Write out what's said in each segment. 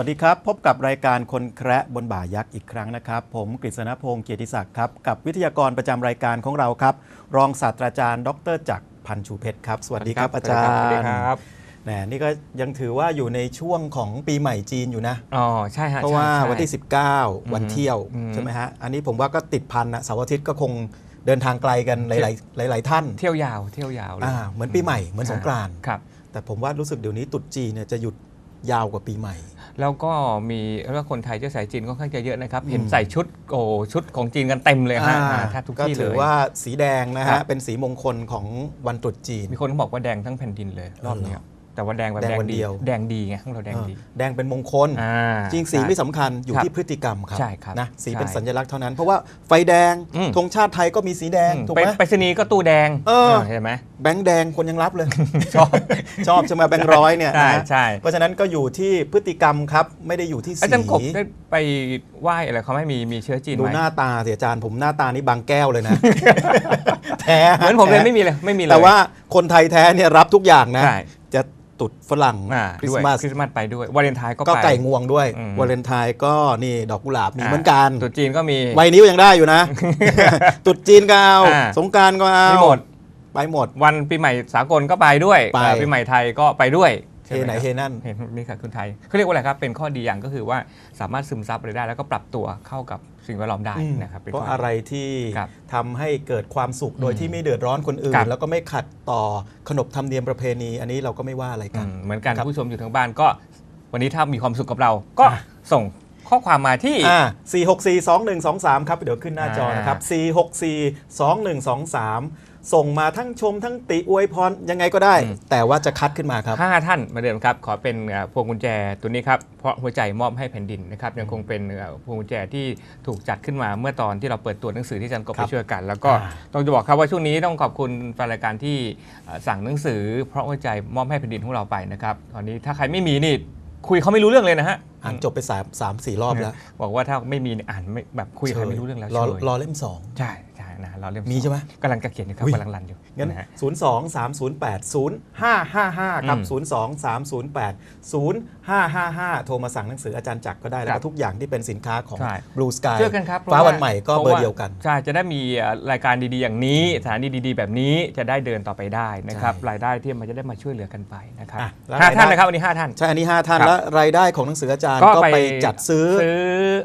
สวัสดีครับ พบกับรายการคนแคระบนบ่ายักษ์อีกครั้งนะครับ ผมกฤษณพงศ์เกียรติศักดิ์ครับ กับวิทยากรประจำรายการของเราครับ รองศาสตราจารย์ ดรจักรพันธ์ชูเพชรครับ สวัสดีครับอาจารย์สวัสดีครับแหมนี่ก็ยังถือว่าอยู่ในช่วงของปีใหม่จีนอยู่นะอ๋อใช่ฮะเพราะว่าใช่วันที่ใช่19 วันเที่ยวอืมใช่ไหมฮะอันนี้ผมว่าก็ติดพันนะเสาร์อาทิตย์ก็คงเดินทางไกลกันหลาย ๆ หลาย ๆ ท่าน เที่ยวยาวเที่ยวยาวเลยอ่าเหมือนปีใหม่เหมือนสงกรานต์ครับแต่ผมว่ารู้สึกเดี๋ยวนี้ตรุษจีนเนี่ยจะหยุด ยาวกว่าปีใหม่ แล้วก็มีแล้วคนไทยเชื้อสายจีนค่อนข้างจะเยอะนะครับอืมเห็นใส่ชุดโอ้ชุดของจีนกันเต็มเลยฮะอ่าอ่าแทบทุกก็ที่เลถือย ว่าสีแดงนะครัฮะบ เป็นสีมงคลของวันตรุษจีน มีคนบอกว่าแดงทั้งแผ่นดินเลยรอบเนี้ย แต่ว่าแดงแบบแดงแดงวันดีเดียว แดงดีไงของเราแดงดีเออแดงเป็นมงคล อ่าจริงสีใช่ไม่สำคัญอยู่ครับที่พฤติกรรมครับใช่ครับนะสีใช่เป็นสัญลักษณ์เท่านั้น เพราะว่าไฟแดงอืม ธงชาติไทยก็มีสีแดงอืมถูกไปไหม ไปรษณีย์ก็ตู้แดงเออเห็นไหม แบงค์แดงคนยังรับเลย ชอบ ชอบใช่ไหมแบงค์ร้อยเนี่ยใช่นะใช่ เพราะฉะนั้นก็อยู่ที่พฤติกรรมครับ ไม่ได้อยู่ที่อาสีจารย์กบได้ไปไหว้อะไรเขาไม่มีมีเชื้อจีนดูไหมหน้าตาเสียอาจารย์ผมหน้าตานี่บางแก้วเลยนะ แท้เหมือนผมเลยแท้ไม่มีเลยไม่มีเลย แต่ว่าคนไทยแท้เนี่ยรับทุกอย่างนะ ใช่จะ ตุดฝรั่งอ่าคริสด้วยต์มาสคริสต์มาสไปด้วยวาเลนไทน์ก็ก็ไปไก่งวงด้วยอืมวาเลนไทน์ก็นี่ดอกกุหลาบมีเหมือนกันตรุ๊จีนก็มีไวนิ้วยังได้อยู่นะตรุดจีนก็เอาอ่าสงกรารก็เอามีหมด ไปหมด วันปีใหม่สากลก็ไปด้วยไปเอ่อปีใหม่ไทยก็ไปด้วย เฮใช่มไหนครับเฮนั่นเห็นนี่ค่ะคุณไทยเขาเรียกว่าอะไรครับเป็นข้อดีอย่างก็คือว่าสามารถซึมซับอะไรได้ แล้วก็ปรับตัวเข้ากับสิ่งแวดล้อมได้อืมนะครับป็นเพราะข้ดีอะไรที่ครับทำให้เกิดความสุขโดยอืมที่ไม่เดือดร้อนคนอื่ครันบแล้วก็ไม่ขัดต่อขนบธรรมเนียมประเพณี อันนี้เราก็ไม่ว่าอะไรอืกันมเหมือนกันครับผู้ชมอยู่ทางบ้านก็ วันนี้ถ้ามีความสุขกับเราก็อะส่งข้อความมาที่อ่า464 2123 ครับ เดี๋ยวขึ้นหน้าจอนะครับ 464 2123 ส่งมาทั้งชมทั้งติอวยพรยังไงก็ได้อืมแต่ว่าจะคัดขึ้นมาครับห้าท่านเหมาเดิมครับ ขอเป็นเอ่อพวงกุญแจตัวนี้ครับ เพราะหัวใจมอบให้แผ่นดินนะครับยังคงเป็นเอ่อพวงกุญแจที่ถูกจัดขึ้นมาเมื่อตอนที่เราเปิดตัวหนังสือที่อาจันกบครัไปบช่วยกัน แล้วก็อ่า ต้องจะบอกครับว่าช่วงนี้ต้องขอบคุณแฟนรายการที่เอ่อสั่งหนังสือ เพราะหัวใจมอบให้แผ่นดินของเราไปนะครับตอนนี้ถ้าใครไม่มีนี่คุยเขาไม่รู้เรื่องเลยนะฮะอ่านจบไปสามสามสี่รอบแล้วบอกว่าถ้าไม่มีเนี่ยอ่านไม่แบบคุยกับใครไม่รู้เรื่องแล้วรอเฉยรอเล่มสอง ใช่ใช่ นะเราเริ่มมีใช่ไหมกำลังจะเขียนอยู่ครับอุ๊ยกำลังรันอยู่งั้นนะฮะ 0 2 3 0 8 0 5 5 5ครับอืม0 2 3 0 8 0 5 5 5 โทรมาสั่งหนังสืออาจารย์จักรก็ได้ แล้วครัก็บทุกอย่างที่เป็นสินค้าของ ใช่ Blue Sky ช่วยกันครับเพระฟ้าวันใหม่ก็พราะเบอร์เดียวกัน ใช่ จะได้มีเอ่อรายการดีๆอย่างนี้สถานีดีๆ แบบนี้จะได้เดินต่อไปได้นะครับ ใช่รายได้ที่มันจะได้มาช่วยเหลือกันไปนะครับอะแล้วห้ารายได้ ท่านนะครับวันนี้ห้าท่าน ใช่อันนี้ 5 ท่านครับ แล้วรายได้ของหนังสืออาจารย์ก็ไปจัดซื้อ ซื้อ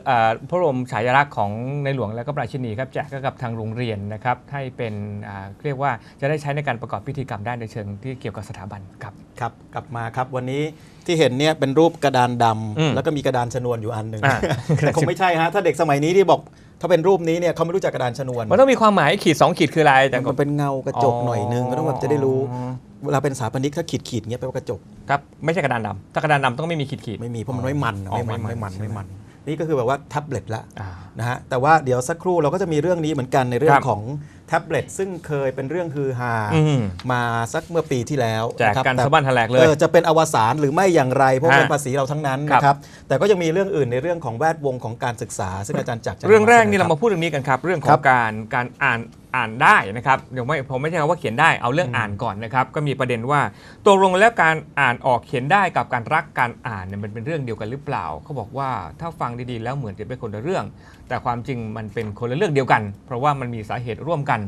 เอ่อพระบรมฉายาลักษณ์ของในหลวงและก็พระราชินีครับแจกให้กับทางโรงเรียนนะครับให้เป็นอ่าเรียกว่าจะได้ใช้ในการประกอบพิธีกรรมได้ในเชิงที่เกี่ยวกับสถาบันครับ ครับกลับมาครับวันนี้ ที่เห็นเนี่ยเป็นรูปกระดานดอืมำแล้วก็มีกระดานชนวนอยู่อันหนึ่งอ่า แต่คงไม่ใช่ฮะถ้าเด็กสมัยนี้ที่บอกถ้าเป็นรูปนี้เนี่ยเขาไม่รู้จักกระดานชนวน มันต้องมีความหมายขีด2ขีดคืออะไรอาจารย์กมับนเป็นเงากระจกหน่อยนึงก็ต้องแบบจะได้รู้ อ๋อ เวลาเป็นสถาปนิกถ้าขีดขีดๆเงี้ยแปลว่ากระจกครับไม่ใช่กระดานดำถ้ากระดานดำต้องไม่มีขีดขีด ไม่มีเพราะมันไม่มันนะอ๋อไม่มันไม่ไม่มัมันนใช่ไหมไม่มัน นี่ก็คือแบบว่าแท็บเล็ตละอ่านะฮะแต่ว่าเดี๋ยวสักครู่เราก็จะมีเรื่องนี้เหมือนกันในเรื่อคงรับของแท็บเล็ตซึ่งเคยเป็นเรื่องฮือฮาอืมมาสักเมื่อปีที่แล้วแจกะครับกันแต่สะบั้นแถลกเลเอยอจะเป็นอวสานหรือไม่อย่างไรเพราะฮะเป็นภาษีเราทั้งนั้นครับนะครับแต่ก็ยังมีเรื่องอื่นในเรื่องของแวดวงของการศึกษา ซึ่งอาจารย์จักรจะเรื่องแรกนี่สเราคมาพูดเรื่องนี้กันครับ เรื่องขอครังบการการอ่าน อ่านได้นะครับเดี๋ยวไม่ผมไม่ใช่คำว่าเขียนได้เอาเรื่องอืมอ่านก่อนนะครับก็มีประเด็นว่าตกลงแล้วการอ่านออกเขียนได้กับการรักการอ่านเนี่ยมันเป็นเรื่องเดียวกันหรือเปล่าเขาบอกว่าถ้าฟังดีๆแล้วเหมือนจะเป็นคนละเรื่อง แต่ความจริงมันเป็นคนละเรื่องเดียวกัน เพราะว่ามันมีสาเหตุร่วมกัน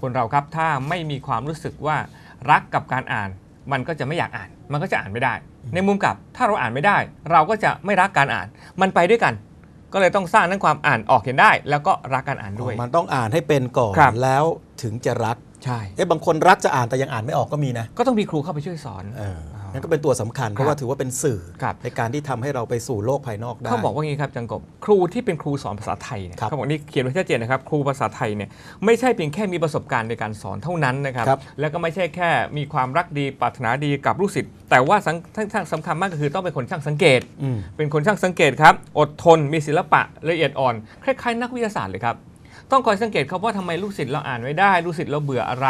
คนเราครับถ้าไม่มีความรู้สึกว่ารักกับการอ่าน มันก็จะไม่อยากอ่าน มันก็จะอ่านไม่ได้ ในมุมกลับถ้าเราอ่านไม่ได้ เราก็จะไม่รักการอ่าน มันไปด้วยกัน ก็เลยต้องสร้างทั้งความอ่านออกเขียนได้ แล้วก็รักการอ่านด้วย มันต้องอ่านให้เป็นก่อนครับ แล้วถึงจะรักใช่เอ๊ะบางคนรักจะอ่านแต่ยังอ่านไม่ออกก็มีนะก็ต้องมีครูเข้าไปช่วยสอน เออ นั่นก็เป็นตัวสำคัญเพราะว่าถือว่าเป็นสื่อครับในการที่ทำให้เราไปสู่โลกภายนอกได้เขาบอกว่างี้ครับจังกบครูที่เป็นครูสอนภาษาไทยเนี่ยครับเขาบอกนี่เขียนไว้ชัดเจนนะครับครูภาษาไทยเนี่ยไม่ใช่เพียงแค่มีประสบการณ์ในการสอนเท่านั้นนะครับครับแล้วก็ไม่ใช่แค่มีความรักดีปรารถนาดีกับลูกศิษย์แต่ว่าสังทั้งสำคัญมากก็คือต้องเป็นคนช่างสังเกตอืมเป็นคนช่างสังเกตครับอดทนมีศิลปะละเอียดอ่อนคล้ายๆ นักวิทยาศาสตร์เลยครับต้องคอยสังเกตครับว่าทำไมลูกศิษย์เราอ่านไม่ได้ลูกศิษย์เราเบื่ออะไร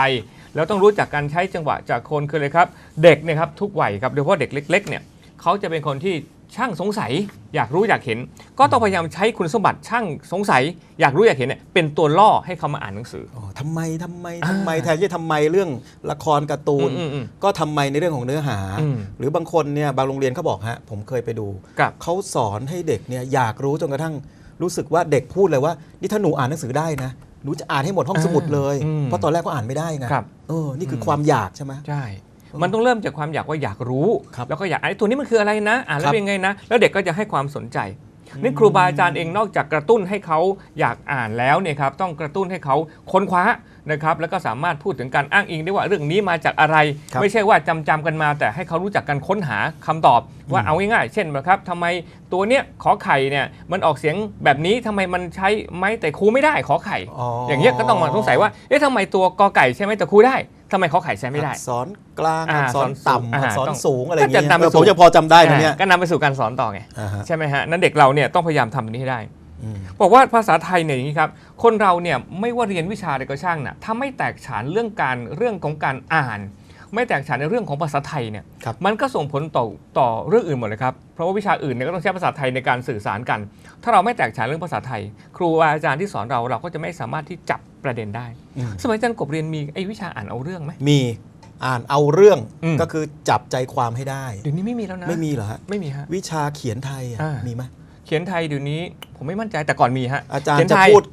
แล้วต้องรู้จักการใช้จังหวะจากคนคือเลยครับ เด็กเนี่ยครับทุกวัยครับโดยเฉพาะเด็กเล็กๆเนี่ยเขาจะเป็นคนที่ช่างสงสัย อยากรู้อยากเห็น ก็ต้องพยายามใช้คุณสมบัติช่างสงสัย อยากรู้อยากเห็นเนี่ยเป็นตัวล่อให้เขามาอ่านหนังสือ อ๋อทำไมทำไมอ่าทำไมแทนที่จะทำไมเรื่องละครการ์ตูน อืมอืมอืมก็ทำไมในเรื่องของเนื้อหา อืมหรือบางคนเนี่ยบางโรงเรียนเขาบอกฮะผมเคยไปดูกับ เขาสอนให้เด็กเนี่ยอยากรู้จนกระทั่งรู้สึกว่าเด็กพูดเลยว่า นี่ถ้าหนูอ่านหนังสือได้นะ หนูจะอ่านให้หมดห้องสมุดเลยอืมเพราะตอนแรกก็อ่านไม่ได้ไงครับ เออ นี่คืออมความอยากใช่ไหมใช่ มันต้องเริ่มจากความอยากว่าอยากรู้ครับแล้วก็อยากไอ้ตัวนี้มันคืออะไรนะ อ่านแล้ครัวบเป็นยังไงนะ แล้วเด็กก็จะให้ความสนใจ นี่ครูบาอาจารย์เองนอกจากกระตุ้นให้เขาอยากอ่านแล้วเนี่ยครับต้องกระตุ้นให้เขาค้นคว้านะครับแล้วก็สามารถพูดถึงการอ้างอิงได้ว่าเรื่องนี้มาจากอะไร ครับไม่ใช่ว่าจำจำๆกันมา แต่ให้เขารู้จักการค้นหาคำตอบ ว่าอืมเอาง่ายๆ เช่นนะครับทำไมตัวเนี้ยขอไข่เนี่ยมันออกเสียงแบบนี้ทำไมมันใช้ไม้แต่ครูไม่ได้ขอไข่อย่างเงี้ยก็ต้องมาสงสัยว่าเอ๊ะทำไมตัวกอไก่ใช่ไหมแต่ครูได้ ทำไมขอไข่ใช้ไม่ได้ อักษรกลางอ่าอักษรสอนสูงต่ำอ่าอักษรต้องสูงอะไรอย่างก็เงี้จะนำไปยสู่ ผมจะพอจำได้นะเนี่ยอ่าก็นำไปสู่การสอนต่อไง อ่าฮะใช่ไหมฮะ นั้นเด็กเราเนี่ยต้องพยายามทำตรงนี้ให้ได้ อืมบอกว่าภาษาไทยเนี่ยอย่างนี้ครับ คนเราเนี่ยไม่ว่าเรียนวิชาใดก็ช่างนะถ้าไม่แตกฉานเรื่องการเรื่องของการอ่าน ไม่แตกฉานในเรื่องของภาษาไทยเนี่ยครับ มันก็ส่งผลต่อต่อเรื่องอื่นหมดเลยครับ เพราะว่าวิชาอื่นเนี่ยก็ต้องใช้ภาษาไทยในการสื่อสารกัน ถ้าเราไม่แตกฉานเรื่องภาษาไทย ครูอาจารย์ที่สอนเราเราก็จะไม่สามารถที่จับ ประเด็นได้ อืม สมัยอาจารย์กบเรียนมีไอ้วิชาอ่านเอาเรื่องไหม มีอ่านเอาเรื่องอืม ก็คือจับใจความให้ได้ เดี๋ยวนี้ไม่มีแล้วนะไม่มีเหรอฮะ ไม่มีฮะ วิชาเขียนไทยอะอ่ามี มีไหมเขียนไทยเดี๋ยวนี้ผมไม่มั่นใจแต่ก่อนมีฮะอาจารเขีย์ยนจะไทยพูด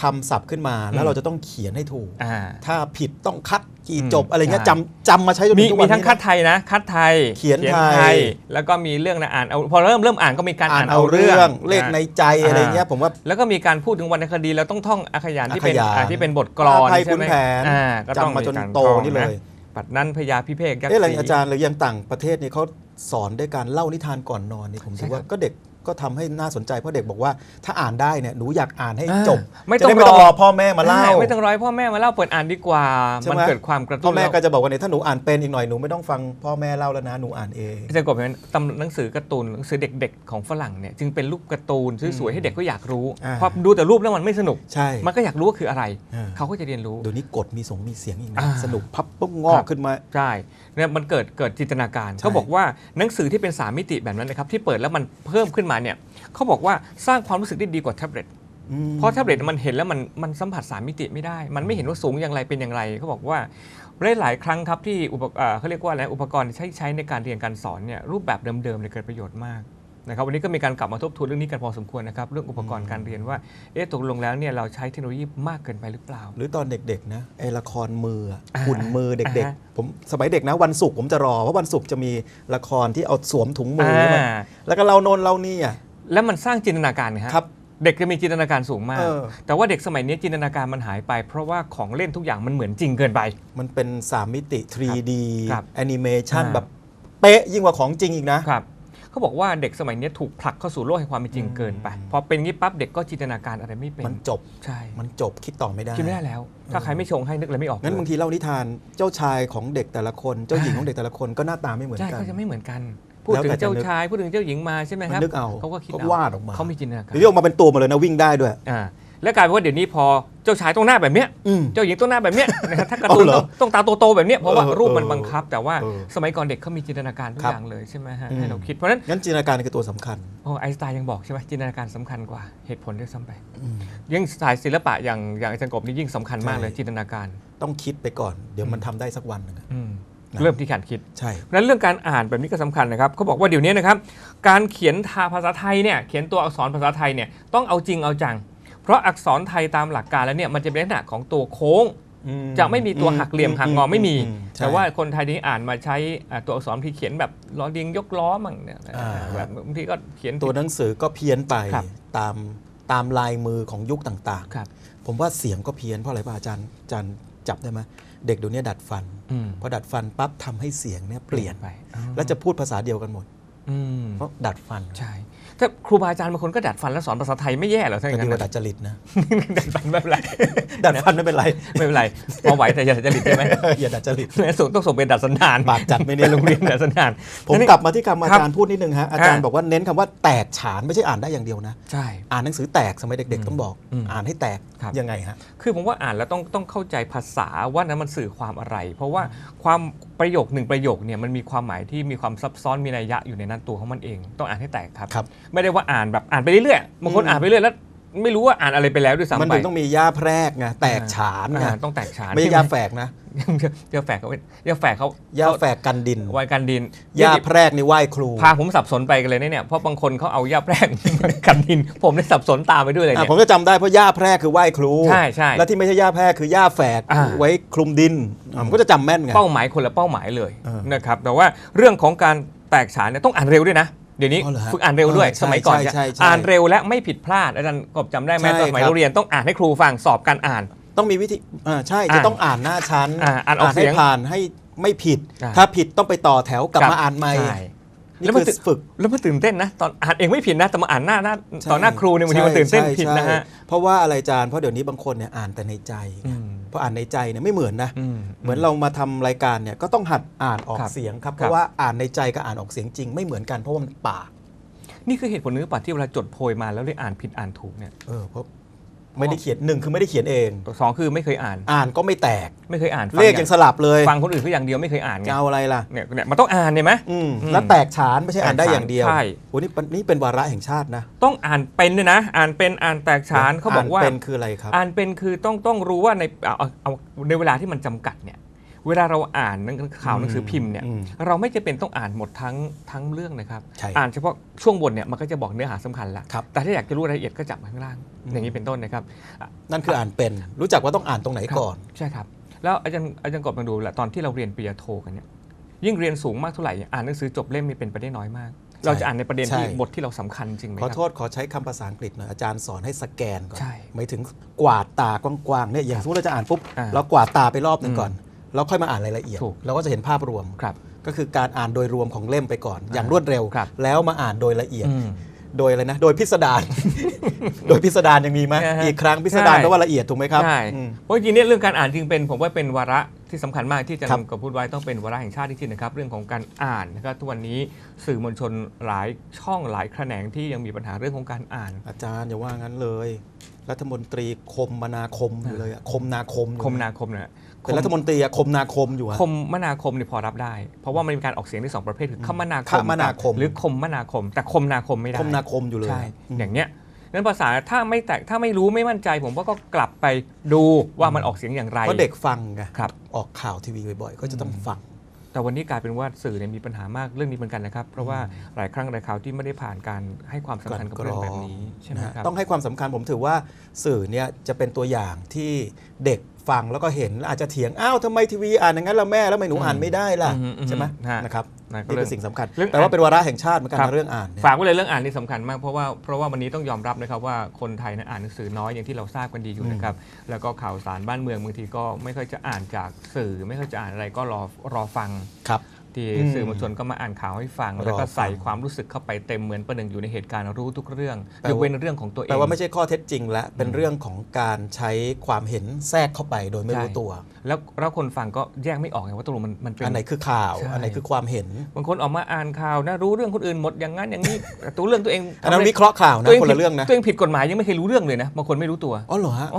คำศัพท์ขึ้นมาแล้อืวมเราจะต้องเขียนให้ถูก อ่า ถ้าผิดต้องคัดกี่อืมจบอะไรเงี้ยใช่จำจำมาใช้จนมีถึงทุกมีวันทั้งนี้คัดนะ ไทยนะ คัดไทยเขียนไทย แล้วก็มีเรื่องนะอ่านเอาพอเริ่มเริ่มอ่านก็มีการอ่าอ่านนเอาเอาเรื่เรื่ออง งเลขในนะใจอะไรเงี้ยผมว่า แล้วก็มีการพูดถึงวรรณคดีเราต้องท่องอาขยานที่เป็นอาขยานอ่าที่เป็นบทกลอนพระอภัยใช่ไหมขุนแผนอ่าก็ต้องจำมาจนการโตท่องนี่เลยะปัดนั้นพญาพิเภกยักษ์เอ๊ะอะไรศรี อาจารย์หรือยังต่างประเทศนี่เขาสอนด้วยการเล่านิทานก่อนนอนนี่ผมใช่ถือว่าครับก็เด็ก ก็ทำให้น่าสนใจเพราะเด็กบอกว่า ถ้าอ่านได้เนี่ยหนูอยากอ่านให้อ่าจบไม่จะต้องด้ไม่ต้องรรออพ่อแม่มาเล่าอ่ไม่ต้องร้อยพ่อแม่มาเล่าเปิดอ่านดีกว่าใช่ไหมมันเกิดความกระพ่ตุ้อนแม่แล้วก็จะบอกว่าเนี่ยถ้าหนูอ่านเป็นอีกหน่อยหนูไม่ต้องฟังพ่อแม่เล่าแล้วนะหนูอ่านเองอาจารย์กบเห็นตำหนังสือการ์ตูนหนังสือเด็ก ๆ ของฝรั่งเนี่ยจึงเป็นรูปการ์ตูนสวยๆให้เด็กก็อยากรู้อ่าพอดูแต่รูปแล้วมันไม่สนุกใช่มันก็อยากรู้ว่าคืออะไรอ่าเขาก็จะเรียนรู้เดี๋ยวนี้กดมีสงมีเสียงอีกนะอ่าสนุกพับปุ๊บงอกขึ้นมาใช่ เนี่ยมันเกิดเกิดจินตนาการใช่เขาบอกว่าหนังสือที่เป็น 3 มิติแบบนั้นนะครับที่เปิดแล้วมันเพิ่มขึ้นมาเนี่ยเขาบอกว่าสร้างความรู้สึกได้ดีกว่าแท็บเล็ตอืมเพราะแท็บเล็ตมันเห็นแล้วมันมันสัมผัส 3 มิติไม่ได้ มันไม่เห็นว่าสูงอย่างไรเป็นอย่างไรเขาบอกว่าหลายๆครั้งครับที่อุปเอ่อเขาเรียกว่าอะไรอุปกรณ์ที่ใช้ใช้ในการเรียนการสอนเนี่ยรูปแบบเดิมๆเนี่ยเกิดประโยชน์มาก นะครับวันนี้ก็มีการกลับมาทบทวนเรื่องนี้กันพอสมควรนะครับเรื่องอุปกรณ์การเรียนว่าเอ๊ะตกลงแล้วเนี่ยเราใช้เทคโนโลยีมากเกินไปหรือเปล่า หรือตอนเด็กๆนะไอละครมืออะอ่าหุ่นมือเด็กอ่าฮะๆผมสมัยเด็กนะวันศุกร์ผมจะรอว่าวันศุกร์จะมีละครที่เอาสวมถุงมืออมาแล้วก็เล่าโนนเล่านี่อะแล้วมันสร้างจินตนาการนะฮะครับ เด็กจะมีจินตนาการสูงมาก เออ แต่ว่าเด็กสมัยนี้จินตนาการมันหายไป เพราะว่าของเล่นทุกอย่างมันเหมือนจริงเกินไป มันเป็น 3 มิติ 3D ครับแอนิเมชันอ่า แบบเป๊ะยิ่งกว่าของจริงอีกนะ ครับ เขาบอกว่าเด็กสมัยนี้ถูกผลักเข้าสู่โลกแห่งความเป็นจริงเกินไปอืมพอเป็นงี้ปั๊บเด็กก็จินตนาการอะไรไม่เป็นมันจบใช่มันจบคิดต่อไม่ได้คิดไม่ได้แล้ว ถ้าใครไม่ชงให้นึกอะไรไม่ออกงั้นบางทีเล่านิทานเจ้าชายของเด็กแต่ละคน เจ้าหญิงของเด็กแต่ละคนก็หน้าตาไม่เหมือนใช่กันก็จะไม่เหมือนกันพูดถึงแล้วแต่จะเจ้านึกชายพูดถึงเจ้าหญิงมาใช่ไหมมัคนรับนึกเอาเขาก็คิดเขาเอาวาดออกมาเขามีจินตนาการเดี๋ยวนี้ออกมาเป็นตัวหมาเลยนะวิ่งได้ด้วยอ่า และกลายเป็นว่าเดี๋ยวนี้พอเจ้าชายต้องหน้าแบบเนี้ยอืม เจ้าหญิงต้องหน้าแบบเนี้ยนะครับถ้าการ์ตูนเอาเหรต้อองต้องตาโตๆแบบเนี้ยเพราะว่าเออรูปมันเออบังคับ แต่ว่าเออสมัยก่อนเด็กเขามีจินตนาการทุกครับอย่างเลยใช่ไหมฮะอืม ให้เราคิดเพราะฉะนั้นงั้นจินตนาการคือตัวสำคัญ โอ้ไอน์สไตน์ยังบอกใช่ไหมจินตนาการสำคัญกว่าเหตุผลด้วยซ้ำไปอืมยิ่งสายศิลปะอย่างอย่างอาจารย์กบนี่ยิ่งสำคัญมากเลยใช่ จินตนาการต้องคิดไปก่อน เดี๋ยวมันทำได้สักวันหนึงอะ อืมนะ เริ่มที่การคิด ใช่ เพราะฉะนั้นเรื่องการอ่านแบบนี้ก็สำคัญนะครับเขาบอกว่าเดี๋ยวนี้นะครับ การเขียนทาภาษาไทยเนี่ยเขียนตัวอักษรภาษาไทยเนี่ยต้องเอาจริงเอาจัง เพราะอักษรไทยตามหลักการแล้วเนี่ยมันจะเป็นลักษณะของตัวโค้งจะไม่มีตัวหักเหลี่ยมหักงอไม่มี ใช่ แต่ว่าคนไทยนี้อ่านมาใช้อ่าตัวอักษรที่เขียนแบบล้อเลียงยกล้อมั่งเนี่ยอ่า แบบบางทีก็เขียนตัวหนังสือก็เพี้ยนไปครับ ตามตามลายมือของยุคต่างครับ ๆ ผมว่าเสียงก็เพี้ยนเพราะอะไรป่ะอาจารย์อาจารย์จับได้ไหมเด็กเดี๋ยวนี้ดัดฟันอืม พอดัดฟันปั๊บทำให้เสียงเนี่ยเปลี่ยนไปแล้วจะพูดภาษาเดียวกันหมด อืมเพราะดัดฟัน ใช่ ถ้าครูบาอาจารย์บางคนก็ดัดฟันแล้วสอนภาษาไทยไม่แย่เหรอถ้าอก็ย่างดีนั้นกว่าดัดจริตนะ ดัดฟันไม่เป็นไร ดัดฟันไม่เป็นไร ไม่เป็นไรพอไหวแต่อย่าดัดจริตใช่ไหมอย่าดัดจริตแม่ส่งต้องส่งเป็นดัดสันดานบาดจัดไหม่ในเนี่ยโรงเรียนดัดสันดาน ผมกลับมาที่คำอาครับจารย์พูดนิดนึงฮะ อาจารย์อ่าบอกว่าเน้นคำว่าแตกฉานไม่ใช่อ่านได้อย่างเดียวนะ ใช่ อ่านหนังสือแตกสมัยเด็ก ๆ ต้องบอกอืมอ่านให้แตกครับยังไงฮะ คือผมว่าอ่านแล้วต้องต้องเข้าใจภาษาว่านั้นมันสื่อความอะไร เพราะว่าความ ประโยคหนึ่งประโยคเนี่ยมันมีความหมายที่มีความซับซ้อนมีนัยยะอยู่ในนั้นตัวของมันเอง ต้องอ่านให้แตกครับ ครับ ไม่ได้ว่าอ่านแบบอ่านไปเรื่อยๆบางคนอืมอ่านไปเรื่อยแล้ว ไม่รู้ว่าอ่านอะไรไปแล้วด้วยซ้ำมันไปถึงต้องมีย่าแพรกไงแตกฉานไงอ่าต้องแตกฉานไม่ใช่ยาแฝกนะ ยาแฝกเขายาแฝกเขาย่าแฝกกันดินไว้กันดินย่าแพรกนี่ไหว้ครู พาผมสับสนไปกันเลยนะเนี่ยเพราะบางคนเขาเอายาแพรกมากันดิน ผมได้สับสนตามไปด้วยเลยอะเนี่ยผมก็จำได้เพราะย่าแพรกคือไหว้ครูใช่ใช่แล้วที่ไม่ใช่ย่าแพรกคือย่าแฝกอ่าไว้คลุมดินอะผมก็จะจำแม่นไงเป้าหมายคนละเป้าหมายเลยเออนะครับแต่ว่าเรื่องของการแตกฉานเนี่ยต้องอ่านเร็วด้วยนะเดี๋ยวนี้อ๋อเหรอฮะฝึกอ่านเร็วด้วยเออใช่สมัยก่อนใช่เนี่ยใช่ใช่อ่านเร็วและไม่ผิดพลาดอาจารย์กบจำได้ไหมใช่ตอนสมัยครับเราเรียนต้องอ่านให้ครูฟังสอบการอ่าน ต้องมีวิธีอ่าใช่อ่าจะต้องอ่านหน้าชั้นอ่าอ่านออกเสีให้ยงผ่านให้ไม่ผิด อ่าถ้าผิดต้องไปต่อแถวกลับครับ มาอ่านใหม่ใช่ นี่แล้วมันคือฝึก แล้วมันตื่นเต้นนะ ตอนอ่านเองไม่ผิดนะ แต่มาอ่านหน้าหน้าใช่ต่อหน้าครูเนี่ยบางทีมันตื่นเต้นใช่ผิดนะฮะ ใช่เพราะว่าอะไรจานเพราะเดี๋ยวนี้บางคนเนี่ยอ่านแต่ในใจอืม เพราะอ่านในใจเนี่ยไม่เหมือนนะ อืม เหมือนเรามาทำรายการเนี่ยก็ต้องหัดอ่านออกครับเสียงครับครับเพราะว่าอ่านในใจกับอ่านออกเสียงจริงไม่เหมือนกันเพราะว่ามันปากนี่คือเหตุผลหนึงหรือเปล่าที่เวลาจดโพยมาแล้วเลยอ่านผิดอ่านถูกเนี่ย เออเพราะ ไม่ได้เขียนหนึ่งคือไม่ได้เขียนเองตัวสองคือไม่เคยอ่าน อ่านก็ไม่แตก ไม่เคยอ่านฟัเลขอายังสลับเลย ฟังคนอื่นเขาอย่างเดียวไม่เคยอ่านไงจะเอาอะไรล่ะเนี่ยเนี่ยมันต้องอ่านเนี่ยไหมอืมอืมแล้วแตกฉานไม่ใช่อ่านได้อย่างเดียวใช่โอ้นี่เป็นนี่เป็นวาระแห่งชาตินะ ต้องอ่านเป็นด้วยนะ อ่านเป็นอ่านแตกฉานเขาบอกว่านเป็นคืออะไรครับ อ่านเป็นคือต้องต้องรู้ว่าในเอาเอาเอาในเวลาที่มันจำกัดเนี่ย เวลาเราอ่านหนังข่าวหนังสือพิมพ์เนี่ยอืมเราไม่จะเป็นต้องอ่านหมดทั้งทั้งเรื่องนะครับใช่อ่านเฉพาะช่วงบนเนี่ยมันก็จะบอกเนื้อหาสำคัญละครับแต่ถ้าอยากจะรู้รายละเอียดก็จับมาข้างล่างอืมอย่างนี้เป็นต้นนะครับ นั่นคืออ่านเป็นรู้จักว่าต้องอ่านตรงไหนก่อน ใช่ครับ แล้วอาจารย์อาจารย์กบลองดูแหละตอนที่เราเรียนปริญญาโทกันเนี่ยยิ่งเรียนสูงมากเท่าไหร่อ่านหนังสือจบเล่มมีเป็นไปได้น้อยมากเราจะอ่านในประเด็นที่ใช่บทที่เราสำคัญจริงไหมขอครับโทษขอใช้คำภาษาอังกฤษหน่อยอาจารย์สอนให้สแกนก่อนใช่หมายถึงกวาดตากว้างๆเนี่ยอย่างสมมติเราจะอ่านปุ๊บอ่าเรากวาดตาไปรอบหนึ่งก่อน แล้วค่อยมาอ่านรายละเอียดถูกเราก็จะเห็นภาพรวมครับก็คือการอ่านโดยรวมของเล่มไปก่อน อย่างอ่ารวดเร็วครับแล้วมาอ่านโดยละเอียดอืมโดยอะไรนะ โดยพิสดาร โดยพิสดารยังมีไหมใช่ฮะอีกครั้งพิสดารใช่แปลว่าละเอียดถูกไหมครับ ใช่อืมเพราะจริงๆเนี่ยเรื่องการอ่านจึงเป็นผมว่าเป็นวาระที่สำคัญมากที่อาจารครับย์ก็พูดไว้ต้องเป็นวาระแห่งชาติจริงๆนะครับ เรื่องของการอ่านนะครับทุกวันนี้สื่อมวลชนหลายช่องหลายแขนงที่ยังมีปัญหาเรื่องของการอ่าน อาจารย์อย่าว่างั้นเลย รัฐมนตรีคมมนาคมอยู่เลยอะคมนาคมอยู่คมนาคมเนี่ย เป็นรัฐมนตรีอะคมนาคมอยู่อะคมมนาคมเนี่ยพอรับได้ เพราะว่ามันมีการออกเสียงที่สองประเภทคือคมนาคม คมนาคม หรือคมมนาคม แต่คมนาคมไม่ได้คมนาคมอยู่เลยใช่อืมอย่างเนี้ยนั้นภาษาถ้าไม่แตกถ้าไม่รู้ไม่มั่นใจผมว่าก็กลับไปดูว่ามันออกเสียงอย่างไร เพราะเด็กฟังไงครับ ออกข่าวทีวีบ่อยๆ ก็จะต้องฟัง แต่วันนี้กลายเป็นว่าสื่อเนี่ยมีปัญหามากเรื่องนี้เหมือนกันนะครับ เพราะว่าหลายครั้งหลายคราวที่ไม่ได้ผ่านการให้ความสำคัญกับเรื่องแบบนี้ใช่ไหมนะฮะครับ ต้องให้ความสำคัญผมถือว่าสื่อเนี่ยจะเป็นตัวอย่างที่เด็ก ฟังแล้วก็เห็นอาจจะเถียง อ้าวทำไมทีวีอ่านอย่างนั้นล่ะแม่แล้วทำไมหนูอ่านไม่ได้ล่ะ อืมอืมใช่ไหมฮะนะครับนั่นก็นี่เรื่เป็องนสิ่งสำคัญ เรื่องแต่ว่าเป็นวาระแห่งชาติเหมือนกันครับ นะเรื่องอ่านเนี่ย ฝากไว้เลยเรื่องอ่านนี่สำคัญมากเพราะว่าเพราะว่าวันนี้ต้องยอมรับนะครับว่าคนไทยนะอ่านหนังสือน้อยอย่างที่เราทราบกันดีอยู่นะครับแล้วก็ข่าวสารบ้านเมืองบางทีก็ไม่ค่อยจะอ่านจากสื่อ ไม่ค่อยจะอ่านอะไรก็รอรอฟัง ครับ ที่อืมสื่อมวลชนก็มาอ่านข่าวให้ฟังรอแล้วก็ใส่ฟังความรู้สึกเข้าไปเต็มเหมือนประหนึ่งอยู่ในเหตุการณ์รู้ทุกเรื่องแปลยว่ากเว้นเรื่องของตัวเองแปลว่าไม่ใช่ข้อเท็จจริงและเป็นเรื่องของการใช้ความเห็นแทรกเข้าไปโดยไม่รู้ใช่ตัว แล้วแล้วคนฟังก็แยกไม่ออกไงว่าตกลงมันมันเป็นอันไหนคือข่าวใช่อันไหนคือความเห็นบางคนออกมาอ่านข่าวนะรู้เรื่องคนอื่นหมดอย่างนั้นอย่างนี้แต่ตัวเรื่องตัวเองอันนั้นทำะไรวิเคราะห์ข่าวนะตัวเองคนผิดละเรื่องนะตัวเองผิดกฎหมายยังไม่เคยรู้เรื่องเลยนะบางคนไม่รู้ตัวอ๋อเหรอฮะโ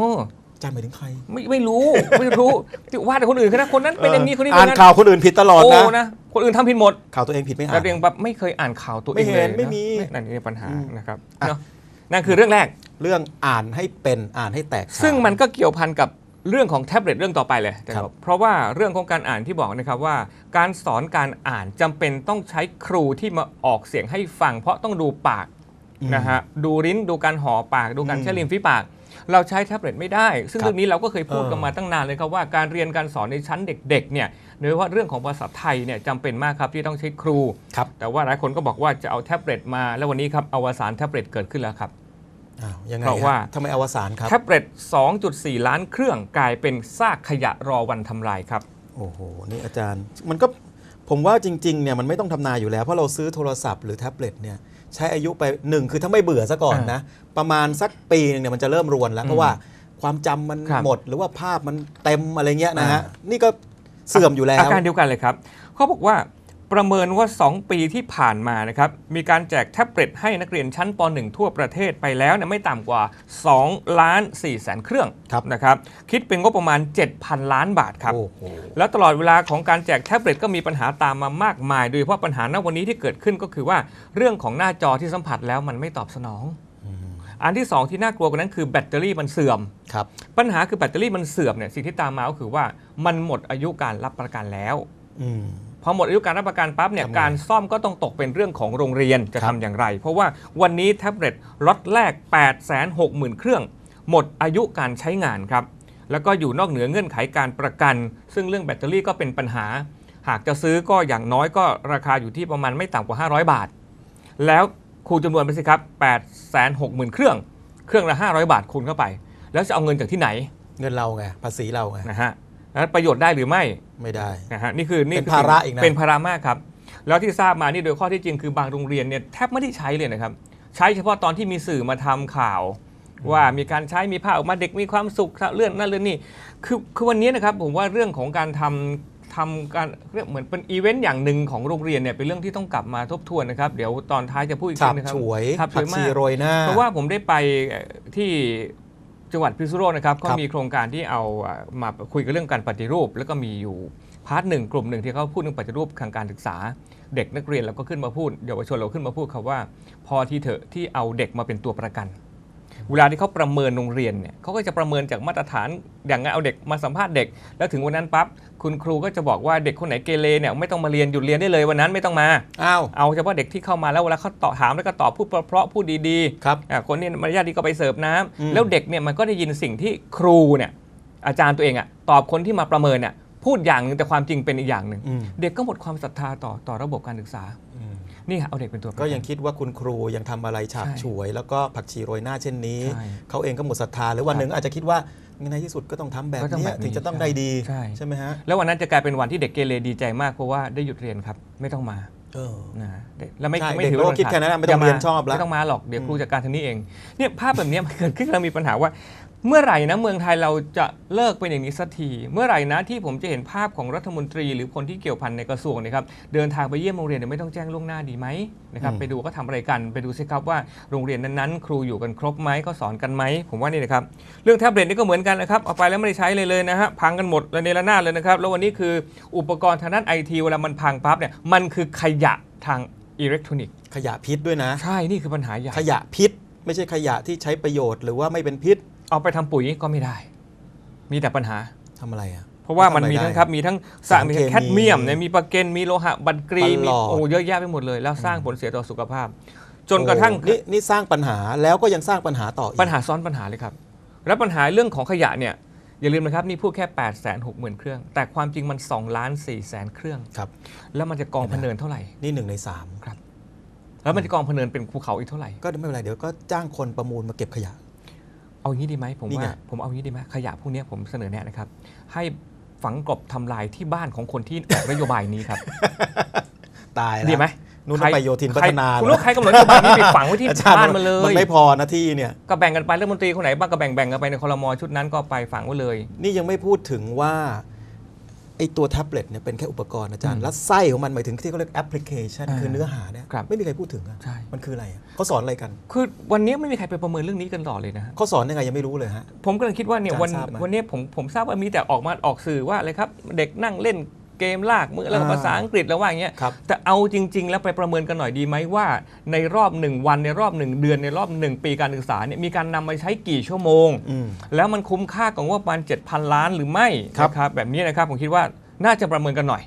อ้อาจารย์หมายถึงใคร ไม่ไม่รู้ไม่รู้ที่ว่าแต่คนอื่นเขานะคนนั้นเป็นอย่างนี้คนนี้อ่าเป็นนนั้นข่าวคนอื่นผิดตลอดโอ้นะนะคนอื่นทำผิดหมด ข่าวตัวเองผิดไม่อ่าแต่นเองแบบไม่เคยอ่านข่าวตัวเอไม่งเห็เลยนนะไม่มีนั่นนี่ปัญหาอืมนะครับอะ เนาะนั่นคือเรื่องแรก เรื่องอ่านให้เป็นอ่านให้แตกฉาน ซึ่งมันก็เกี่ยวพันกับเรื่องของแท็บเล็ตเรื่องต่อไปเลยนะคครัรับ บเพราะว่าเรื่องของการอ่านที่บอกนะครับว่า การสอนการอ่านจำเป็นต้องใช้ครูที่มาออกเสียงให้ฟัง เพราะต้องดูปากอืมนะฮะดูลิ้นดูการห่อปากดูการอืมใช้ริมฝีปาก เราใช้แท็บเล็ตไม่ได้ ซึ่งครับเรื่องนี้เราก็เคยพูดเออกันมาตั้งนานเลยครับว่าการเรียนการสอนในชั้นเด็กๆเนี่ยโดยเฉพาะเรื่องของภาษาไทยเนี่ยจำเป็นมากครับที่ต้องใช้ครูครับแต่ว่าหลายคนก็บอกว่าจะเอาแท็บเล็ตมา แล้ววันนี้ครับอวสานแท็บเล็ตเกิดขึ้นแล้วครับอ้าวยังไงเพราะว่าฮะทำไมอวสานครับแท็บเล็ต 2.4 ล้านเครื่องกลายเป็นซากขยะรอวันทำลายครับโอ้โหนี่อาจารย์มันก็ผมว่าจริงๆเนี่ยมันไม่ต้องทำนายอยู่แล้วเพราะเราซื้อโทรศัพท์หรือแท็บเล็ตเนี่ย ใช้อายุไปหนึ่งคือถ้าไม่เบื่อซะก่อนอ่านนะประมาณสักปีหนึงเนี่ยมันจะเริ่มรวนแล้วเพราะว่าความจำมันครับหมดหรือว่าภาพมันเต็มอะไรเงี้ยนะฮะอ่านี่ก็เสื่อมอยู่แล้วอาการเดียวกันเลยครับเขาบอกว่า ประเมินว่า 2 ปีที่ผ่านมานะครับมีการแจกแท็บเล็ตให้นักเรียนชั้นป .1 ทั่วประเทศไปแล้วเนี่ยไม่ต่ำกว่า2ล้าน4แสนเครื่องครับนะครับคิดเป็นงบประมาณ 7,000 ล้านบาทครับโอ้โหแล้วตลอดเวลาของการแจกแท็บเล็ตก็มีปัญหาตามมามากมาย โดยเฉพาะปัญหาณวันนี้ที่เกิดขึ้นก็คือว่าเรื่องของหน้าจอที่สัมผัสแล้วมันไม่ตอบสนอง อันที่สองที่น่ากลัวกว่านั้นคือแบตเตอรี่มันเสื่อมครับปัญหาคือแบตเตอรี่มันเสื่อมเนี่ยสิ่งที่ตามมาก็คือว่ามันหมดอายุการรับประกันแล้วอืม พอหมดอายุการรับประกันปั๊บเนี่ยทำไง การซ่อมก็ต้องตกเป็นเรื่องของโรงเรียนจะครัทำบ อย่างไร เพราะว่าวันนี้แท็บเล็ตล็อตแรก 8 6 0 0 0 0 เครื่อง หมดอายุการใช้งานครับ แล้วก็อยู่นอกเหนือเงื่อนไขการประกัน ซึ่งเรื่องแบตเตอรี่ก็เป็นปัญหา หากจะซื้อก็อย่างน้อยก็ราคาอยู่ที่ประมาณไม่ต่ำกว่า 500 บาท แล้วคูณจำนวนไปสิครับ8 6 0 0 0 0 เครื่อง เครื่องละ 500 บาทคูณเข้าไป แล้วจะเอาเงินจากที่ไหนเงินเราไงภาษีเราไงนะฮะ แล้วประโยชน์ได้หรือไม่ไม่ได้นะฮะนี่คือนี่เป็นคืภาระอีกนะเป็นภาระมากครับ แล้วที่ทราบมานี่โดยข้อที่จริงคือบางโรงเรียนเนี่ยแทบไม่ได้ใช้เลยนะครับ ใช้เฉพาะตอนที่มีสื่อมาทำข่าว ว่ามีการใช้มีภาพออกมาเด็กมีความสุขเลื่อนนั่นเลื่อนนี่คือคือวันนี้นะครับผมว่าเรื่องของการทำทำการเรียกเหมือนเป็นอีเวนต์อย่างหนึ่งของโรงเรียนเนี่ยเป็นเรื่องที่ต้องกลับมาทบทวนนะครับ เดี๋ยวตอนท้ายจะพูดอีกฉัทีบนะครับฉวยครับผักสวยมากชีโรยหน้าเพราะว่าผมได้ไปที่ จังหวัดพิษณุโลกนะครับคเขารับมีโครงการที่เอาอะมาคุยกันเรื่องการปฏิรูป แล้วก็มีอยู่พาร์ทหนึ่งกลุ่มหนึ่งที่เขาพูดเรื่องปฏิรูปทางการศึกษา เด็กนักเรียนเราก็ขึ้นมาพูดเยาวชนเราขึ้นมาพูดครับว่า พอที่เถอะที่เอาเด็กมาเป็นตัวประกัน เวลาที่เขาประเมินโรงเรียนเนี่ยเขาก็จะประเมินจากมาตรฐานอย่างไงเอาเด็กมาสัมภาษณ์เด็ก แล้วถึงวันนั้นปั๊บคุณครูก็จะบอกว่าเด็กคนไหนเกเรเนี่ยไม่ต้องมาเรียนหยุดเรียนได้เลยวันนั้นไม่ต้องมา อ้าว เอาเฉพาะเด็กที่เข้ามาแล้วเวลาเขาตอบถามแล้วก็ตอบพูดเพราะๆพูดดีๆครับอะคนนี้มารยาทดีก็ไปเสิร์ฟน้ำอืม แล้วเด็กเนี่ยมันก็ได้ยินสิ่งที่ครูเนี่ยอาจารย์ตัวเองอะตอบคนที่มาประเมินเนี่ยพูดอย่างหนึ่งแต่ความจริงเป็นอีกอย่างหนึ่งอืมเด็กก็หมดความศรัทธาต่อต่อระบบการศึกษา อืม นี่ค่ะเอาเด็กเป็นตัวประนก็ยังคิดว่าคุณครูยังทำอะไรฉาบใช่ฉวย แล้วก็ผักชีโรยหน้าเช่นนี้ ใช่เขาเองก็หมดศรัทธาหรือวันหนึ่งอาจจะคิดว่าในที่สุดก็ต้องทำแบบก็ต้องเนี้แบยบนี้ถึงจะต้องใช่ได้ดีใช่ใช่ ไหมฮะแล้ววันนั้นจะกลายเป็นวันที่เด็กเกเรดีใจมากเพราะว่าได้หยุดเรียนครับ ไม่ต้องมาเออ นะเด็กแล้วไม่ใช่ไม่เด็กถือก็ว่าคิดแค่นั้นนะไม่ต้องาเรียนชอบแล้ว ไม่ต้องมาหรอกเดี๋ยวอืมครูจัดการทางนี้เองเนี่ยภาพแบบเนี้ยมันเกิดขึ้นแล้วมีปัญหาว่า เมื่อไหร่นะเมืองไทยเราจะเลิกเป็นอย่างนี้สักที เมื่อไหร่นะที่ผมจะเห็นภาพของรัฐมนตรี หรือคนที่เกี่ยวพันในกระทรวงเนะครับเดินทางไปเยี่ยมโรงเรียนเนี่ยไม่ต้องแจ้งล่วงหน้าดีไหมนะครับไปดูก็ทำอะไรกันไปดูสิครับว่าโรงเรียนนั้นๆ ครูอยู่กันครบไหมเขาสอนกันไหมผมว่านี่นะครับเรื่องแท็บเล็ตนี่ก็เหมือนกันนะครับเอาไปแล้วไม่ได้ใช้เลยเลยนะฮะพังกันหมดระเนระนาดเลยนะครับแล้ววันนี้คืออุปกรณ์ทางด้านไอทีเวลามันพังปั๊บเนี่ยมันคือขยะทางอิเล็กทรอนิกส์ขยะพิษด้วยนะ ใช่นี่คือปัญหาใหญ่ขยะพิษ ไม่ใช่ขยะที่ใช้ประโยชน์หรือว่าไม่เป็นพิษ เอาไปทำปุ๋ยก็ไม่ได้ มีแต่ปัญหา ทำอะไรอะเพราะว่ามันทำอะไรมีทั้งได้ครับมีทั้งสร้างสารมีเคทั้งมีแคดเมียมเนี่ยมีปะเกนมีโลหะ บันกรีประมีหลอดโอ้เยอะแยะไปหมดเลย แล้วสร้างผลเสียต่อสุขภาพ จนกระทั่งโอ้นี่นี่สร้างปัญหาแล้วก็ยังสร้างปัญหาต่ออีกปัญหาซ้อนปัญหาเลยครับ แล้วปัญหาเรื่องของขยะเนี่ย อย่าลืมนะครับ นี่พูดแค่ 8 6 0 0 0 0 เครื่อง แต่ความจริงมัน2ล้าน4แสนเครื่อง ครับ แล้วมันจะกองพะเนินเท่าไหร่ นี่หนึ่งในสามแล้วมันจะกองพะเนินเป็นภูเขาอีกเท่าไหร่ ก็ไม่เป็นไรเดี๋ยวก็จ้างคนประมูลมาเก็บขยะ เอางี้ดีไหมผมนี่ไงว่าผมเอางี้ดีไหมขยะพวกเนี้ยผมเสนอแนะนะครับ ให้ฝังกลบทำลายที่บ้านของคนที่ออกนโยบายนี้ครับ ตายแล้วดีไหมนู่นต้องไปโยธินพัฒนาใครคุณเหรรู้อใครกำหนดนโยบายนี้ไปฝังไว้ที่อาจารย์บ้านมาเลยมันไม่พอนะที่เนี่ยก็แบ่งกันไปรัฐมนตรีคนไหนบ้างก็แบ่งแบ่งกันไปในคอรมอชุดนั้นก็ไปฝังไว้เลย นี่ยังไม่พูดถึงว่า ไอตัวแท็บเล็ตเนี่ยเป็นแค่อุปกรณ์อาจารย์อืมแล้วไส้ของมันหมายถึงที่เขาเรียกแอปพลิเคชันอ่าคือเนื้อหาเนี่ยครับไม่มีใครพูดถึงอะใช่ มันคืออะไรอะเขาสอนอะไรกัน คือวันนี้ไม่มีใครไปประเมินเรื่องนี้กันต่อเลยนะฮะ เขาสอนยังไงยังไม่รู้เลยฮะ ผมกำลังคิดว่าเนี่ยอาจารย์วันทราบไหม วันนี้ผมผมทราบว่ามีแต่ออกมาออกสื่อว่าอะไรครับ เด็กนั่งเล่น เกมลากมือแล้วก็อ่าภาษาอังกฤษแล้วว่าอย่างเงี้ยครับแต่เอาจริง ๆ แล้วไปประเมินกันหน่อยดีไหมว่า ในรอบหนึ่งวันในรอบหนึ่งเดือนในรอบหนึ่งปีการศึกษาเนี่ยมีการนำมาใช้กี่ชั่วโมง อืม แล้วมันคุ้มค่ากับงบประมาณ7,000 ล้านหรือไม่ครับ นะครับแบบนี้นะครับผมคิดว่าน่าจะประเมินกันหน่อย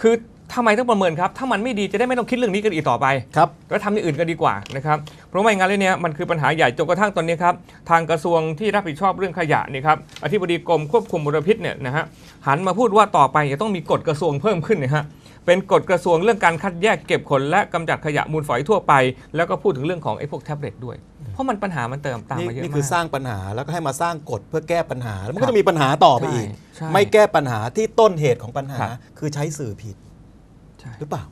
คือ ทำไมต้องประเมินครับ ถ้ามันไม่ดีจะได้ไม่ต้องคิดเรื่องนี้กันอีกต่อไปครับก็ทำอย่างอื่นก็ดีกว่านะครับ เพราะไม่งั้นเลยเนี่ยมันคือปัญหาใหญ่จนกระทั่งตอนนี้ครับ ทางกระทรวงที่รับผิดชอบเรื่องขยะนี่ครับอธิบดีกรมควบคุมมลพิษเนี่ยนะฮะหันมาพูดว่าต่อไปจะต้องมีกฎกระทรวงเพิ่มขึ้นนะฮะเป็นกฎกระทรวงเรื่องการคัดแยกเก็บขนและกำจัดขยะมูลฝอยทั่วไป แล้วก็พูดถึงเรื่องของไอ้พวกแท็บเล็ตด้วย เพราะมันปัญหามันเติมตามนี่มาเยอะนี่มากคือสร้างปัญหาแล้วก็ให้มาสร้างกฎเพื่อแก้ปัญหา แล้วมันครัก็บจะมีปัญหาต่อไปอีก ใช่ใช่ไม่แก้ปัญหาที่ต้นเหตุของปัญหา ครับ คือใช้สื่อผิด ใช่ หรือเปล่า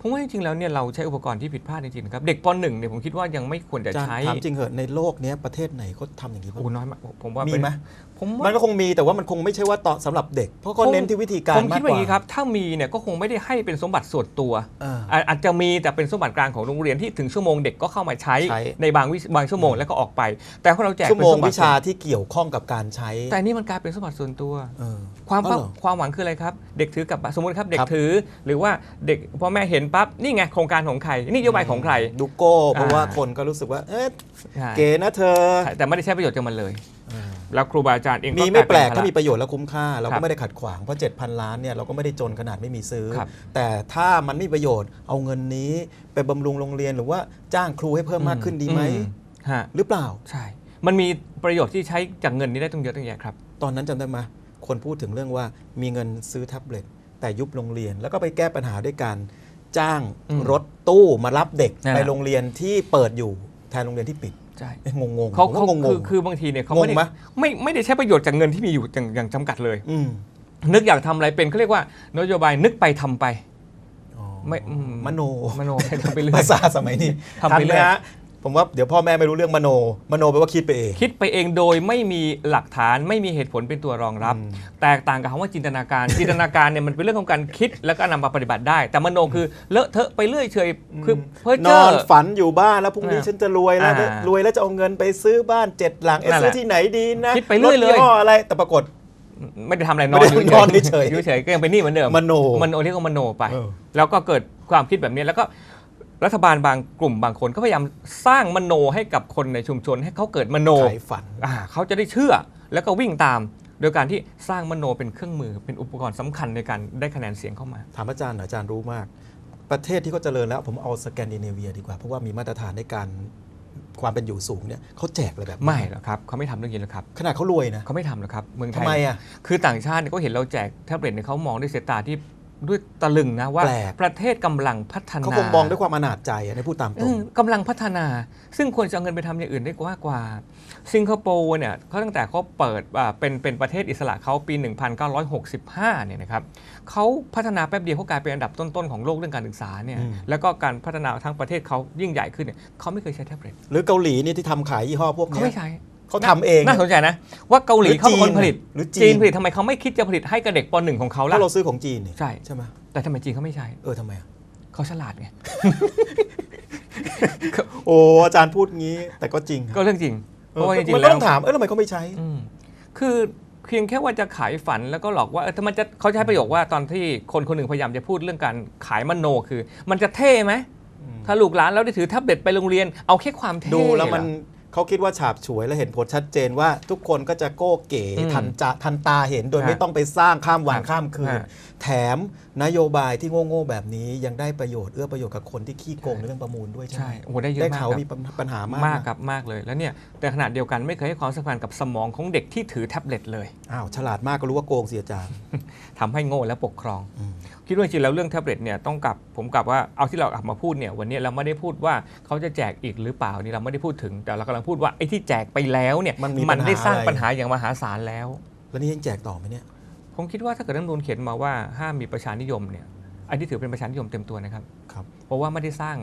ผมว่าจริงๆแล้วเนี่ยเราใช้อุปกรณ์ที่ผิดพลาดจริงๆนะครับเด็กปหนึ่งเนี่ยผมคิดว่ายังไม่ควรจะอาจารย์ใช้ถามจริงเหอะในโลกเนี้ยประเทศไหนเขาทำอย่างนี้บ้าง โอ้น้อยมากผมว่ามีเป็นไหม ผมมัว่านก็คงมีแต่ว่ามันคงไม่ใช่ว่าต่อสำหรับเด็ก เพราะเขาเน้นที่วิธีการผมมาคิกดกว่าอว่าย่างนี้ครับ ถ้ามีเนี่ยก็คงไม่ได้ให้เป็นสมบัติส่วนตัวเอออะอาจจะมีแต่เป็นสมบัติกลางของโรงเรียนที่ถึงชั่วโมงเด็กก็เข้ามาใช้ใช้ ในบางวิบางชั่วโมงแล้วก็ออกไป แต่พอเราแจกชั่วเป็นโมงสมบัวิติชาที่เกี่ยวข้องกับการใช้แต่นี่มันกลายเป็นสมบัติส่วนตัว เออความอ๋อเหรอ ความหวังคืออะไรครับ เด็กถือกลับบ้านสมมติครับเด็กครับถือ หรือว่าเด็กพ่อแม่เห็นปั๊บนี่ไงโครงการของใครนี่นโยบายของใคร ดูโก้เพราะว่าอ่า คนก็รู้สึกว่าเอ๊ะใช่เก๋นะเธอ แต่ไม่ได้ใช้ประโยชน์จากมันเลยเออ แล้วครูบาอาจารย์เองมีก็ไม่แปลกยเนถ้าภมีประโยชน์และคุ้มค่า เราครัก็บไม่ได้ขัดขวาง เพราะ 7,000 ล้านเนี่ยเราก็ไม่ได้จนขนาดไม่มีซื้อครับแต่ถ้ามันไม่มีประโยชน์เอาเงินนี้ไปบำรุงโรงเรียนหรือว่าจ้างครูให้เพิ่มมากขึ้นดีไหมอืฮะหรือเปล่าใช่ มันมีประโยชน์ที่ใช้จากเงินนี้ได้ตั้งเยอะตั้งแยะครับตอนนั้นจำได้ไหมคนพูดถึงเรื่องว่ามีเงินซื้อแท็บเล็ตแต่ยุบโรงเรียนแล้วก็ไปแก้ปัญหาด้วยการจ้างอืมรถตู้มารับเด็กนั่นแหไปละโรงเรียนที่เปิดอยู่แทนโรงเรียนที่ปิด ใช่เอ๊ะงงๆเขาผมเขาว่งงคือคือบางทีเนี่ยเขางงไม่ได้ไหมไม่ไม่ได้ใช้ประโยชน์จากเงินที่มีอยู่อย่างอย่างจำกัดเลยอืมนึกอยากทำอะไรเป็นเขาเรียกว่านโยบายนึกไปทำไปอ๋อไม่อืมมโนมโนไปทำไปเรื่อยภาษาสมัยนี้ทำไปเรื่อยทันหมฮะ ผมว่าเดี๋ยวพ่อแม่ไม่รู้เรื่องมโน มโนแปลว่าคิดไปเอง คิดไปเองโดยไม่มีหลักฐานไม่มีเหตุผลเป็นตัวรองรับอืมแตกต่างกับคำว่าจินตนาการ จินตนาการเนี่ยมันเป็นเรื่องของการคิดแล้วก็นำมาปฏิบัติได้ แต่มโนคือเลอะเทอะไปเรื่อยเฉยคือเพ้อนเจ้ออนฝันอยู่บ้านแล้วพรุ่งนี้อ่าฉันจะรวยแล้วอ่ารวยแล้วจะเอาเงินไปซื้อบ้านเจ็ดหลังเอ๊ะนั่นแหซื้ละอที่ไหนดีนะคิดไปเรื่อยเลยถยี่ห้ออะไรแต่ปรากฏ ไม่ได้ทำอะไรนไม่อนได้อยู่นอนเฉยๆอยู่เฉยๆก็ยังเป็นหนี้เหมือนเดิมมโนมโนเรียกว่ามโนไป เออ แล้วก็เกิดความคิดแบบนี้แล้วก็ รัฐบาลบางกลุ่มบางคนก็พยายามสร้างมโนให้กับคนในชุมชน ให้เขาเกิดมโนขายฝันอ่าเขาจะได้เชื่อแล้วก็วิ่งตาม โดยการที่สร้างมโนเป็นเครื่องมือ เป็นอุปกรณ์สำคัญในการได้คะแนนเสียงเข้ามา ถามอาจารย์หน่อยอาจารย์รู้มาก ประเทศที่เขาเจริญแล้วผมเอาสแกนดิเนเวียดีกว่า เพราะว่ามีมาตรฐานในการความเป็นอยู่สูงเนี่ยเขาแจกอะไรแบบนี้ไม่หรอกครับเขาไม่ทำเรื่องนี้หรอกครับขนาดเขารวยนะเขาไม่ทำหรอกครับเมืองไททำยไมอะคือต่างชาติเนี่ยเขาเห็นเราแจกแท็บเล็ตเนี่ยเขามองด้วยสายตาที่ ด้วยตะลึงนะว่า แปลก ประเทศกำลังพัฒนาเขาคงมองด้วยความอนาจใจอะในพูดตามตเอรงอกำลังพัฒนา ซึ่งควรจะเอาเงินไปทำอย่างอื่นได้กว่ากว่า สิงคโปร์เนี่ยเขาตั้งแต่เขาเปิดอ่าเป็นเป็นประเทศอิสระเขาปี 1965เนี่ยนะครับเขาพัฒนาแป๊บเดียวเขากลายเป็นอันดับต้นๆของโลกเรื่องการศึกษาเนี่ยแล้วก็การพัฒนาทั้งประเทศเขายิ่งใหญ่ขึ้นเนี่ยเขาไม่เคยใช้แท็บเล็ตหรือเกาหลีนี่ที่ทำขายยี่ห้อพวกเขาเนี้ยไม่ใช้ เขาทำเองน่าสนใจนะ ว่าเกาหลีหรือเขาเป็นคนจีนผลิตหรือจีนจีนผลิตทำไมเขาไม่คิดจะผลิตให้กับเด็กปหนึ่งของเขาล่ะถ้าเราซื้อของจีนนี่ใช่ใช่ไหมแต่ทำไมจีนเขาไม่ใช้เออทำไมอะเขาฉลาดไงโอ้อาจารย์พูดงี้ แต่ก็จริงก็เรื่องจริงเพราะว่าจริงมันๆก็แล้วต้องถามเออทำไมเขาไม่ใช้อืมคือเพียงแค่ว่าจะขายฝันแล้วก็หลอกว่าเออถ้ามันจะเขาจะให้ประโยคว่าตอนที่คนคนหนึ่งพยายามจะพูดเรื่องการขายมโนคือ มันจะเท่ไหมถ้าลูกหลานเราได้ถือแท็บเล็ตไปโรงเรียนเอาแค่ความเท่ดูแล้วมัน เหรอเขาคิดว่าฉาบฉวยและเห็นผลชัดเจนว่าทุกคนก็จะโก้เก๋อืมทันจะทันตาเห็นโดยฮะไม่ต้องไปสร้างข้ามวันฮะข้ามคืนฮะแถม นโยบายที่โง่ๆแบบนี้ยังได้ประโยชน์เอื้อประโยชน์กับคนที่ขี้โกงในเรื่องประมูลด้วยใช่ไหใช่มโอ้โหได้เยอะได้มากเขาครับมีปัญหามากมากนะครับมากเลยแล้วเนี่ยแต่ขณะเดียวกันไม่เคยให้ความสำคัญกับสมองของเด็กที่ถือแท็บเล็ตเลยอ้าวฉลาดมากก็รู้ว่าโกงเสียจารทำให้โง่และปกครอง อืม คิดว่าจริงๆแล้วเรื่องแท็บเล็ตเนี่ยต้องกลับผมกลับว่าเอาที่เราเอามาพูดเนี่ยวันนี้เราไม่ได้พูดว่าเขาจะแจกอีกหรือเปล่านี่เราไม่ได้พูดถึงแต่เรากำลังพูดว่าไอ้ที่แจกไปแล้วเนี่ยมันมีมันได้สร้างปัปัญญหาหาอะไรอย่างมหาศาลแล้ว แล้วนี่ยังแจกต่อไหมเนี่ย ผมคิดว่าถ้าเกิดรัฐธรรมนูญเขียนมาว่าห้ามมีประชานิยมเนี่ยอันนี้ถือเป็นประชานิยมเต็มตัวนะครับครับเพราะว่าไม่ได้สร้าง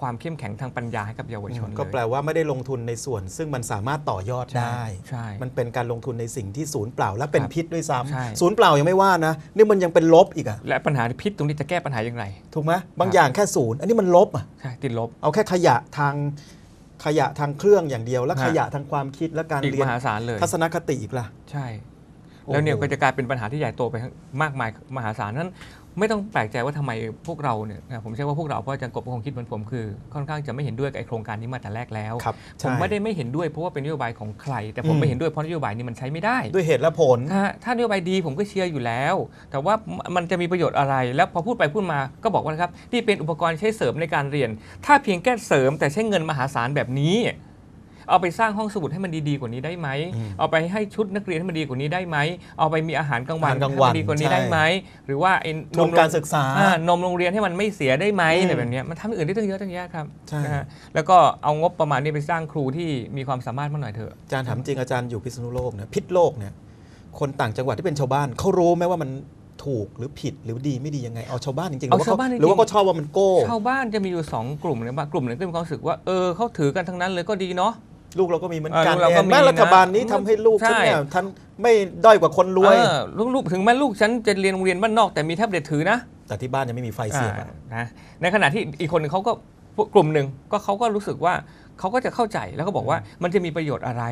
ความเข้มแข็งทางปัญญาให้กับเยาวชนเลยก็แปลว่าไม่ได้ลงทุนในส่วน ซึ่งมันสามารถต่อยอดใช่ได้ใช่มันเป็นการลงทุนในสิ่งที่ศูนย์เปล่าและเป็นครับพิษด้วยใช่ซ้ำศูนย์เปล่ายังไม่ว่านะ นี่มันยังเป็นลบอีกอะและปัญหาพิษตรงนี้จะแก้ปัญหาอย่างไร ถูกไหมบางอย่างแค่ศูนย์อันนี้มันลบอะใช่ติดลบ เอาแค่ขยะทางขยะทางเครื่องอย่างเดียว แล้วฮะขยะทางความคิดและการอีกเรียมนหาศาลเลยทัศนคติอีกล่ะใช่โอ้โห แล้วเนี่ยก็จะกลายเป็นปัญหาที่ใหญ่โตไปมากมายมหาศาลนั้น ไม่ต้องแปลกใจว่าทำไมพวกเราเนี่ยนะผมใช้ว่าพวกเราเพราะอาจารย์กบก็คงคิดเหมือนผมคือ ค่อนข้างจะไม่เห็นด้วยกับไอ้โครงการนี้มาแต่แรกแล้วครับผมใช่ไม่ได้ไม่เห็นด้วยเพราะว่าเป็นนโยบายของใคร แต่ผมอืมไม่เห็นด้วยเพราะนโยบายนี้มันใช้ไม่ได้ ด้วยเหตุและผลถ้าถ้านโยบายดีผมก็เชียร์อยู่แล้ว แต่ว่ามันจะมีประโยชน์อะไรแล้วพอพูดไปพูดมาก็บอกว่านะครับนี่เป็นอุปกรณ์ใช้เสริมในการเรียน ถ้าเพียงแค่เสริมแต่ใช้เงินมหาศาลแบบนี้ เอาไปสร้างห้องสมุดให้มันดีๆกว่านี้ได้ไหมอืมเอาไปให้ชุดนักเรียนให้มันดีกว่านี้ได้ไหม เอาไปมีอาหารกลางวันอาหารกลางวันให้มันดีกว่านี้ใช่ได้ไหม หรือว่าไอ้ทุนการศึกษาอ่านมโรงเรียนให้มันไม่เสียได้ไหมอืมอะไรแบบเนี้ยมันทำอย่างอื่นได้ตั้งเยอะตั้งแยะครับใช่ นะฮะแล้วก็เอางบประมาณนี้ไปสร้างครูที่มีความสามารถมากหน่อยเถอะ อาจารย์ถามจริงอาจารย์อยู่พิษณุโลกเนี่ยพิษโลกเนี่ยคนต่างจังหวัดที่เป็นชาวบ้านเขารู้ไหมว่ามันถูกหรือผิดหรือดีไม่ดียังไงเอาชาวบ้านจริงๆหเอารือว่าชาวบ้านจริงๆ หรือว่าเขาชอบว่ามันโก้ ชาวบ้านจะมีอยู่2กลุ่มเนี่ยบางกลุ่มหนึงก็มีความรู้สึกว่าเออเขาถือกันทั้งนั้นเลยก็ดีเนาะ ลูกเราก็มีเหมือนกันเออลูกเราก็เห็นไหมมีนะรัฐบาลนี้ทำให้ลูกใช่ ฉันเนี่ยท่านไม่ด้อยกว่าคนรวย เออลูกๆถึงแม้ลูกฉันจะเรียนโรงเรียนบ้านนอกแต่มีแท็บเล็ตถือนะ แต่ที่บ้านยังไม่มีไฟเสียบอะอ่านะในขณะที่อีกคนหนึ่งเขาก็กลุ่มหนึ่งก็เขาก็รู้สึกว่าเขาก็จะเข้าใจแล้วก็บอกว่ามันจะมีประโยชน์อะไร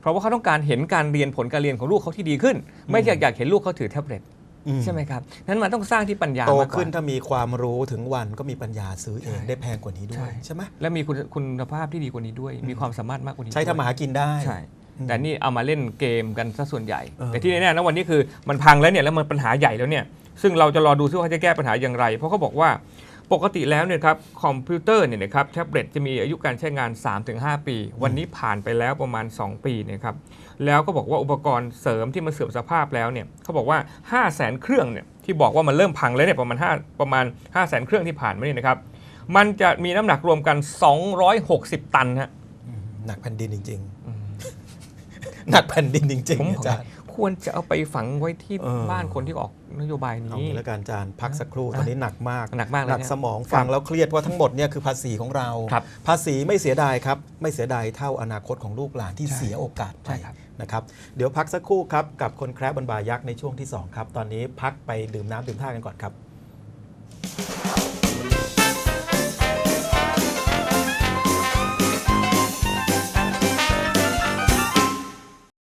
เพราะว่าเขาต้องการเห็นการเรียนผลการเรียนของลูกเขาที่ดีขึ้น ไม่อยากอยากเห็นลูกเขาถือแท็บเล็ตอืม ใช่ไหมครับนั้นมันต้องสร้างที่ปัญญาโตมากกขึ้นว่าถ้ามีความรู้ถึงวันก็มีปัญญาซื้อเองใช่ได้แพงกว่านี้ด้วใช่ยใช่ไหมและมีคุณคุณภาพที่ดีกว่านี้ด้วย มีความสามารถมากกว่านี้ ใช้ด้วยทำมาหากินได้ใช่อืมแต่นี่เอามาเล่นเกมกันซะส่วนใหญ่เออแต่ที่แน่ๆนะวันนี้คือมันพังแล้วเนี่ยแล้วมันปัญหาใหญ่แล้วเนี่ยซึ่งเราจะรอดูซิว่าเขาจะแก้ปัญหาอย่างไร เพราะเขาบอกว่า ปกติแล้วเนี่ยครับคอมพิวเตอร์เนี่ยนะครับแท็บเล็ตจะมีอายุการใช้งาน 3-5 ปี วันนี้ผ่านไปแล้วประมาณ 2 ปีเนะครับแล้วก็บอกว่าอุปกรณ์เสริมที่มันเสื่อมสภาพแล้วเนี่ยเขาบอกว่า 5 0 0 0 0 0เครื่องเนี่ยที่บอกว่ามันเริ่มพังแล้วเนี่ยประมาณ5ประมาณ 5 0 0 0 0 0เครื่องที่ผ่านมาเนี่ยนะครับมันจะมีน้ำหนักรวมกัน 260 ตันฮะอืมหนักแผ่นดินจริง ๆ หนักแผ่นดินจริงผมๆอาจารย์ ควรจะเอาไปฝังไว้ที่เออ บ้านคนที่ออกนโยบายเอานี้ งี้แล้วกันอาจารย์พักสักครู่อะตอนนี้หนักมากหนักมากเลยหนักเนี่ยสมองฟังครับแล้วเครียดเพราะทั้งหมดเนี่ยคือภาษีของเรา ครับภาษีไม่เสียดายครับ ไม่เสียดายเท่าอนาคตของลูกหลานที่ใช่เสียโอกาสไปใช่ครับ นะครับ เดี๋ยวพักสักครู่ครับกับคนแคร์บนบายักษ์ในช่วงที่ 2 ครับ ตอนนี้พักไปดื่มน้ำดื่มท่ากันก่อนครับ